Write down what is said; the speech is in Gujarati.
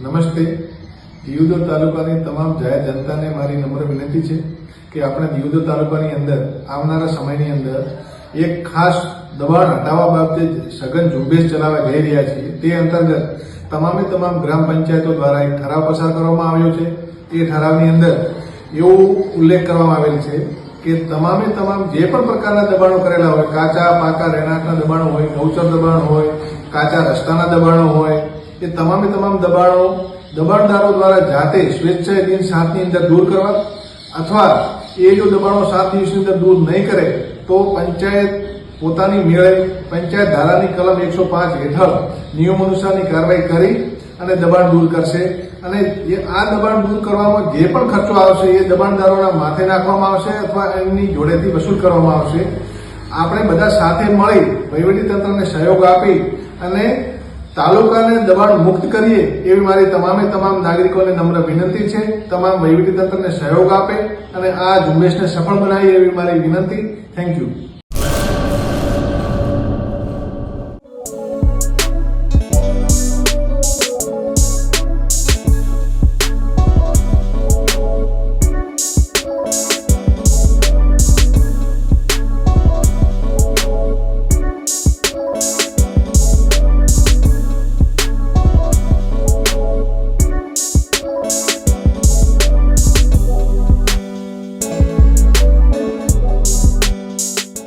નમસ્તે. દિયોદર તાલુકાની તમામ જાહેર જનતાને મારી નમ્ર વિનંતી છે કે આપણે દિયોદર તાલુકાની અંદર આવનારા સમયની અંદર એક ખાસ દબાણ હટાવવા બાબતે સઘન ઝુંબેશ ચલાવવા જઈ રહ્યા છીએ. તે અંતર્ગત તમામે તમામ ગ્રામ પંચાયતો દ્વારા એક ઠરાવ પસાર કરવામાં આવ્યો છે. એ ઠરાવની અંદર એવો ઉલ્લેખ કરવામાં આવેલ છે કે તમામે તમામ જે પણ પ્રકારના દબાણો કરેલા હોય, કાચા પાકા રહેણાંકના દબાણો હોય ગૌચર દબાણ હોય, કાચા રસ્તાના દબાણો હોય એ તમામે તમામ દબાણો, દબાણદારો દ્વારા જાતે સ્વેચ્છાએ દિન સાતની અંદર દૂર કરવા અથવા એ જો દબાણો સાત દિવસની અંદર દૂર નહીં કરે, તો પંચાયત પોતાની મેળે, પંચાયત ધારાની કલમ એકસો પાંચ હેઠળ નિયમ અનુસારની કાર્યવાહી કરી અને દબાણ દૂર કરશે. અને આ દબાણ દૂર કરવામાં જે પણ ખર્ચો આવશે, એ દબાણદારોના માથે નાખવામાં આવશે અથવા એમની જોડેથી વસૂલ કરવામાં આવશે. આપણે બધા સાથે મળી વહીવટીતંત્રને સહયોગ આપી અને તાલુકાને દબાણ મુક્ત કરીએ એવી મારી તમામે તમામ નાગરિકોને નમ્ર વિનંતી છે. તમામ વહીવટીતંત્રને સહયોગ આપે અને આ ઝુંબેશને સફળ બનાવીએ એવી મારી વિનંતી. Thank you